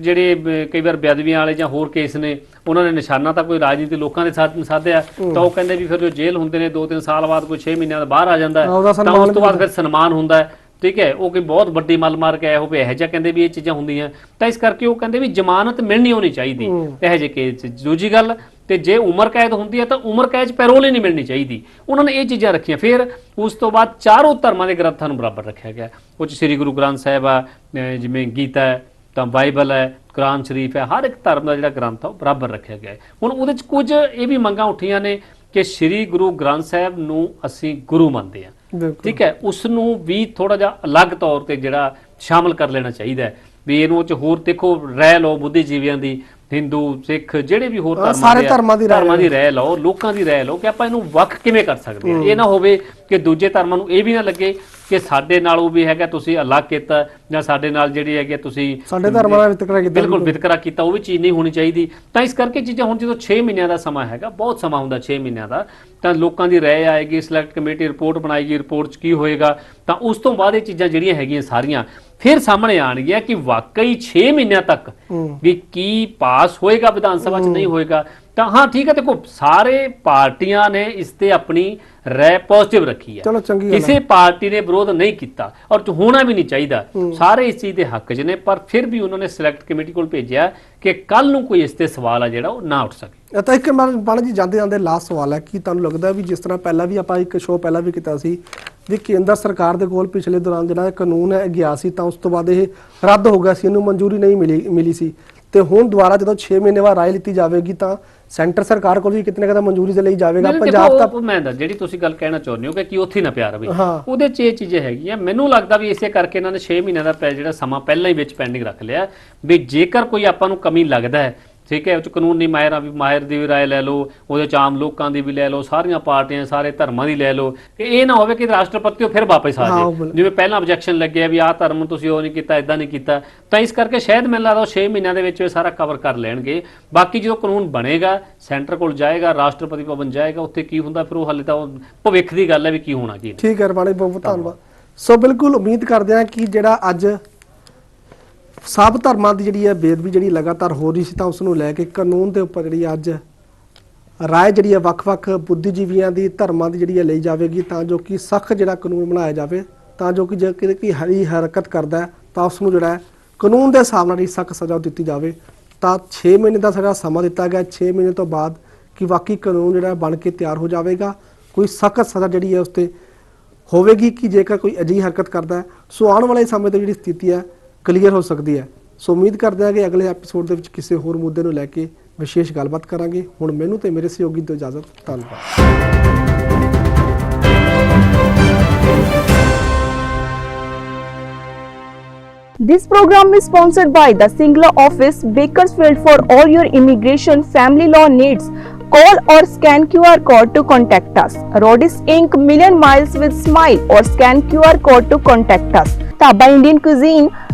ਜਿਹੜੇ ਕਈ ਵਾਰ ਬੇਅਦਬੀਆਂ ਵਾਲੇ ਜਾਂ ਹੋਰ ਕੇਸ ਨੇ ਉਹਨਾਂ ਨੇ ਨਿਸ਼ਾਨਾ ਤਾਂ ਕੋਈ ਰਾਜਨੀਤੀ ਲੋਕਾਂ ਦੇ ਸਾਥ ਸਾਧਿਆ ਤਾਂ ਉਹ ਕਹਿੰਦੇ ਵੀ ਫਿਰ ਜੋ ਜੇਲ੍ਹ ਹੁੰਦੇ ਨੇ 2-3 ਸਾਲ ਬਾਅਦ ਕੋਈ 6 ਮਹੀਨਿਆਂ ਦਾ ਬਾਹਰ ਆ ਜਾਂਦਾ ਤਾਂ ਉਸ ਤੋਂ ਬਾਅਦ ਫਿਰ ਸਨਮਾਨ ਹੁੰਦਾ ਠੀਕ ਹੈ ਉਹ ਕੋਈ ਬਹੁਤ ਵੱਡੀ ਮਲ ਮਾਰ ਕੇ ਆਇਆ ਹੋਵੇ ਇਹੋ ਜਿਹਾ ਕਹਿੰਦੇ ਵੀ ਇਹ ਚੀਜ਼ਾਂ ਹੁੰਦੀਆਂ। ਤਾਂ ਇਸ ਕਰਕੇ ਉਹ ਕਹਿੰਦੇ ਵੀ ਜ਼ਮਾਨਤ ਮਿਲਣੀ ਹੋਣੀ ਚਾਹੀਦੀ। ਇਹੋ ਜਿਹੇ ਕੇਸ 'ਚ। ਦੂਜੀ ਗੱਲ ਤੇ ਜੇ ਉਮਰ ਕੈਦ ਹੁੰਦੀ ਹੈ ਤਾਂ ਉਮਰ ਕੈਦ 'ਚ ਪੈਰੋਲ ਹੀ ਨਹੀਂ ਮਿਲਣੀ ਚਾਹੀਦੀ। ਉਹਨਾਂ ਨੇ ਇਹ ਚੀਜ਼ਾਂ ਰੱਖੀਆਂ। ਫਿਰ ਉਸ ਤੋਂ ਬਾਅਦ ਚਾਰੋਂ ਧਰਮਾਂ ਦੇ ਗ੍ਰੰਥਾਂ ਨੂੰ ਬਰਾਬਰ ਰੱਖਿਆ ਗਿਆ। ਉਹ 'ਚ ਸ੍ਰੀ ਗੁਰੂ ਗ੍ਰੰਥ ਸਾਹਿਬ ਆ ਜਿਵੇਂ ਗੀਤਾ ਹੈ ਤਾਂ ਬਾਈਬਲ ਹੈ ਕੁਰਾਨ ਸ਼ਰੀਫ ਹੈ ਹਰ ਇੱਕ ਧਰਮ ਦਾ ਜਿਹੜਾ ਗ੍ਰੰਥ ਆ ਉਹ ਬਰਾਬਰ ਰੱਖਿਆ ਗਿਆ ਹੁਣ ਉਹਦੇ 'ਚ ਕੁਝ ਇਹ ਵੀ ਮੰਗਾਂ ਉੱਠੀਆਂ ਨੇ ਕਿ ਸ੍ਰੀ ਗੁਰੂ ਗ੍ਰੰਥ ਸਾਹਿਬ ਨੂੰ ਅਸੀਂ ਗੁਰੂ ਮੰਨਦੇ ਹਾਂ। ਬਿਲਕੁਲ। ਠੀਕ ਹੈ? ਉਸ ਨੂੰ ਵੀ ਥੋੜਾ ਜਿਹਾ ਅਲੱਗ ਤੌਰ ਤੇ ਜਿਹੜਾ ਸ਼ਾਮਲ ਕਰ ਲੈਣਾ ਚਾਹੀਦਾ ਹੈ। ਵੀ ਇਹਨੂੰ ਚ ਹੋਰ ਦੇਖੋ ਰਹਿ ਲਓ ਬੁੱਧੀਜੀਵੀਆਂ ਦੀ। ਹਿੰਦੂ ਸਿੱਖ ਜਿਹੜੇ ਵੀ ਹੋਰ ਧਰਮਾਂ ਸਾਰੇ ਦੇ ਆ, ਧਰਮਾਂ ਦੀ ਧਰਮਾਂ ਦੀ ਰਹਿ ਲਓ ਲੋਕਾਂ ਦੀ ਰਹਿ ਲਓ ਕਿ ਆਪਾਂ ਇਹਨੂੰ ਵੱਖ ਕਿਵੇਂ ਕਰ ਸਕਦੇ ਹਾਂ। ਇਹ ਨਾ ਹੋਵੇ ਕਿ ਦੂਜੇ ਧਰਮਾਂ ਨੂੰ ਇਹ ਵੀ ਨਾ ਲੱਗੇ ਕਿ ਸਾਡੇ ਨਾਲ ਉਹ ਵੀ ਹੈਗਾ ਤੁਸੀਂ ਅਲੱਗ ਕੀਤਾ ਜਾਂ ਸਾਡੇ ਨਾਲ ਜਿਹੜੀ ਹੈਗੀ ਤੁਸੀਂ ਸਾਡੇ ਧਰਮਾਂ ਦਾ ਵਿਤਕਰਾ ਕੀਤਾ ਬਿਲਕੁਲ ਵਿਤਕਰਾ ਕੀਤਾ ਉਹ ਵੀ ਚੀਜ਼ ਨਹੀਂ ਹੋਣੀ ਚਾਹੀਦੀ। ਤਾਂ ਇਸ ਕਰਕੇ ਚੀਜ਼ਾਂ ਹੁਣ ਜਦੋਂ 6 ਮਹੀਨਿਆਂ ਦਾ ਸਮਾਂ ਹੈਗਾ ਬਹੁਤ ਸਮਾਂ ਹੁੰਦਾ 6 ਮਹੀਨਿਆਂ ਦਾ ਤਾਂ ਲੋਕਾਂ ਦੀ ਰਾਏ ਆਏਗੀ ਸਿਲੈਕਟ ਕਮੇਟੀ ਰਿਪੋਰਟ ਬਣਾਏਗੀ ਰਿਪੋਰਟ 'ਚ ਕੀ ਹੋਏਗਾ ਤਾਂ ਉਸ ਤੋਂ ਬਾਅਦ ਇਹ ਚੀਜ਼ਾਂ ਜਿਹੜੀਆਂ ਹੈਗੀਆਂ ਸਾਰੀਆਂ ਫਿਰ ਸਾਹਮਣੇ ਆਣਗੀਆਂ ਕਿ ਵਾਕਈ 6 ਮਹੀਨਿਆਂ ਤੱਕ ਵੀ ਕੀ ਪਾਸ ਹੋਏਗਾ ਵਿਧਾਨ ਸਭਾ 'ਚ ਨਹੀਂ ਹੋਏਗਾ। ਤਾਂ ਹਾਂ ਠੀਕ ਹੈ ਦੇਖੋ ਸਾਰੇ ਪਾਰਟੀਆਂ ਨੇ ਇਸ ਤੇ ਆਪਣੀ ਰਾਏ ਪੋਜ਼ਿਟਿਵ ਰੱਖੀ ਹੈ। ਚਲੋ ਚੰਗੀ ਗੱਲ ਹੈ। ਕਿਸੇ ਪਾਰਟੀ ਨੇ ਵਿਰੋਧ ਨਹੀਂ ਕੀਤਾ ਔਰ ਹੋਣਾ ਵੀ ਨਹੀਂ ਚਾਹੀਦਾ। ਸਾਰੇ ਇਸ ਚੀਜ਼ ਦੇ ਹੱਕ 'ਚ ਨੇ ਪਰ ਫਿਰ ਵੀ ਉਹਨਾਂ ਨੇ ਸਿਲੈਕਟ ਕਮੇਟੀ ਕੋਲ ਭੇਜਿਆ ਕਿ ਕੱਲ ਨੂੰ ਕੋਈ ਇਸ ਤੇ ਸਵਾਲ ਆ ਜਿਹੜਾ ਉਹ ਨਾ ਉੱਠ ਸਕੇ। ਤਾਂ ਇੱਕ ਮਨ ਬਣ ਜੀ ਜਾਂਦੇ ਜਾਂਦੇ ਲਾਸਟ ਸਵਾਲ ਹੈ ਕਿ ਤੁਹਾਨੂੰ ਲੱਗਦਾ ਵੀ ਜਿਸ ਤਰ੍ਹਾਂ ਪਹਿਲਾਂ ਵੀ ਆਪਾਂ ਇੱਕ ਸ਼ੋਅ ਪਹਿਲਾਂ ਵੀ ਕੀਤਾ ਸੀ ਵੀ ਕੇਂਦਰ ਸਰਕਾਰ ਦੇ ਕੋਲ ਪਿਛਲੇ ਦੌਰਾਨ ਜਿਹੜਾ ਇਹ ਕਾਨੂੰਨ ਹੈ ਗਿਆ ਸੀ ਤਾਂ ਉਸ ਤੋਂ ਬਾਅਦ ਇਹ ਰੱਦ ਹੋ ਗਿਆ ਸੀ ਇਹਨੂੰ ਮਨਜ਼ੂਰੀ ਨਹੀਂ ਮਿਲੀ ਮਿਲੀ ਸੀ। ਤੇ ਹੁਣ ਦੁਬਾਰਾ ਜਦੋਂ 6 ਮਹੀਨੇ ਬਾਅਦ ਰਾਏ ਲਿੱਤੀ ਜਾਵੇਗੀ ਤਾਂ ਸੈਂਟਰ ਸਰਕਾਰ ਕੋਲ ਵੀ ਕਿਤਨੇ ਕਦਾ ਮਨਜ਼ੂਰੀ ਦੇ ਲਈ ਜਾਵੇਗਾ ਪੰਜਾਬ ਤਾਂ ਮੈਂ ਦੱਸ ਜਿਹੜੀ ਤੁਸੀਂ ਗੱਲ ਕਹਿਣਾ ਚਾਹੁੰਦੇ ਹੋ ਕਿ ਕੀ ਉੱਥੇ ਨਾ ਪਿਆ ਰਵੇ ਹਾਂ। ਉਹਦੇ 'ਚ ਇਹ ਚੀਜ਼ਾਂ ਹੈਗੀਆਂ। ਮੈਨੂੰ ਲੱਗਦਾ ਵੀ ਇਸੇ ਕਰਕੇ ਇਹਨਾਂ ਨੇ 6 ਮਹੀਨਿਆਂ ਦਾ ਜਿਹੜਾ ਸਮਾਂ ਪਹਿਲਾਂ ਹੀ ਵਿੱਚ ਪੈਂਡਿੰਗ ਰੱਖ ਲਿਆ ਵੀ ਜੇਕਰ ਕੋਈ ਆਪਾਂ ਨੂੰ ਕਮੀ ਲੱਗਦਾ ਹੈ ਠੀਕ ਹੈ ਉਹ 'ਚ ਕਾਨੂੰਨੀ ਮਾਹਿਰਾਂ ਵੀ ਮਾਹਿਰ ਦੀ ਵੀ ਰਾਏ ਲੈ ਲਓ ਉਹਦੇ 'ਚ ਆਮ ਲੋਕਾਂ ਦੀ ਵੀ ਲੈ ਲਓ ਸਾਰੀਆਂ ਪਾਰਟੀਆਂ ਸਾਰੇ ਧਰਮਾਂ ਦੀ ਲੈ ਲਓ ਕਿ ਇਹ ਨਾ ਹੋਵੇ ਕਿ ਰਾਸ਼ਟਰਪਤੀ ਉਹ ਫਿਰ ਵਾਪਸ ਆ ਬਿਲ- ਜਿਵੇਂ ਪਹਿਲਾਂ ਆਬਜੈਕਸ਼ਨ ਲੱਗਿਆ ਵੀ ਆਹ ਧਰਮ ਨੂੰ ਤੁਸੀਂ ਉਹ ਨਹੀਂ ਕੀਤਾ ਇਦਾਂ ਨਹੀਂ ਕੀਤਾ ਤਾਂ ਇਸ ਕਰਕੇ ਸ਼ਾਇਦ ਮੈਨੂੰ ਲੱਗਦਾ ਉਹ 6 ਮਹੀਨਿਆਂ ਦੇ ਵਿੱਚ ਇਹ ਸਾਰਾ ਕਵਰ ਕਰ ਲੈਣਗੇ। ਬਾਕੀ ਜਦੋਂ ਕਾਨੂੰਨ ਬਣੇਗਾ ਸੈਂਟਰ ਕੋਲ ਜਾਏਗਾ ਰਾਸ਼ਟਰਪਤੀ ਭਵਨ ਜਾਏਗਾ ਉੱਥੇ ਕੀ ਹੁੰਦਾ ਫਿਰ ਉਹ ਹਾਲੇ ਤਾਂ ਭਵਿੱਖ ਦੀ ਗੱਲ ਹੈ ਵੀ ਕੀ ਹੋਣਾ ਕੀ ਠੀਕ ਹੈ ਬਹੁਤ ਬਹੁਤ ਧੰਨਵਾਦ। ਸੋ ਬਿਲਕੁਲ ਉਮੀਦ ਕਰਦੇ ਹਾਂ ਕਿ ਜਿਹੜਾ ਅੱਜ ਸਭ ਧਰਮਾਂ ਦੀ ਜਿਹੜੀ ਹੈ ਬੇਦਬੀ ਜਿਹੜੀ ਲਗਾਤਾਰ ਹੋ ਰਹੀ ਸੀ ਤਾਂ ਉਸ ਨੂੰ ਲੈ ਕੇ ਕਾਨੂੰਨ ਦੇ ਉੱਪਰ ਜਿਹੜੀ ਅੱਜ ਰਾਏ ਜਿਹੜੀ ਹੈ ਵੱਖ-ਵੱਖ ਬੁੱਧੀਜੀਵੀਆਂ ਦੀ ਧਰਮਾਂ ਦੀ ਜਿਹੜੀ ਹੈ ਲਈ ਜਾਵੇਗੀ ਤਾਂ ਜੋ ਕਿ ਸਖਤ ਜਿਹੜਾ ਕਾਨੂੰਨ ਬਣਾਇਆ ਜਾਵੇ, ਤਾਂ ਜੋ ਕਿ ਜੇ ਕੋਈ ਕੋਈ ਹਰੀ ਹਰਕਤ ਕਰਦਾ ਤਾਂ ਉਸ ਨੂੰ ਜਿਹੜਾ ਕਾਨੂੰਨ ਦੇ ਹਿਸਾਬ ਨਾਲ ਹੀ ਸਖਤ ਸਜ਼ਾ ਦਿੱਤੀ ਜਾਵੇ। ਤਾਂ 6 ਮਹੀਨੇ ਦਾ ਸਾਡਾ ਸਮਾਂ ਦਿੱਤਾ ਗਿਆ 6 ਮਹੀਨੇ ਤੋਂ ਬਾਅਦ ਕਿ ਵਾਕਈ ਕਾਨੂੰਨ ਜਿਹੜਾ ਬਣ ਕੇ ਤਿਆਰ ਹੋ ਜਾਵੇਗਾ। ਕੋਈ ਸਖਤ ਸਜ਼ਾ ਜਿਹੜੀ ਹੈ ਉਸ ਤੇ ਹੋਵੇਗੀ ਕਿ ਜੇਕਰ ਕੋਈ ਅਜਿਹੀ ਹਰਕਤ ਕਰਦਾ ਸੋ ਆਉਣ ਵਾਲੇ ਸਮੇਂ ਤੇ ਜਿਹੜੀ ਸਥਿਤੀ ਹੈ ਕਲੀਅਰ ਹੋ ਸਕਦੀ ਹੈ ਸੋ ਉਮੀਦ ਕਰਦੇ ਹਾਂ ਕਿ ਅਗਲੇ ਐਪੀਸੋਡ ਦੇ ਵਿੱਚ ਕਿਸੇ ਹੋਰ ਮੁੱਦੇ ਨੂੰ ਲੈ ਕੇ ਵਿਸ਼ੇਸ਼ ਗੱਲਬਾਤ ਕਰਾਂਗੇ ਹੁਣ ਮੈਨੂੰ ਤੇ ਮੇਰੇ ਸਹਿਯੋਗੀ ਤੋਂ ਇਜਾਜ਼ਤ ਧੰਨਵਾਦ This program is sponsored by the Singla office, Bakersfield for all your immigration family law needs. Call or scan QR code to contact us. Rodis Inc. Million Miles with Smile or scan QR code to contact us. Taba Indian Cuisine,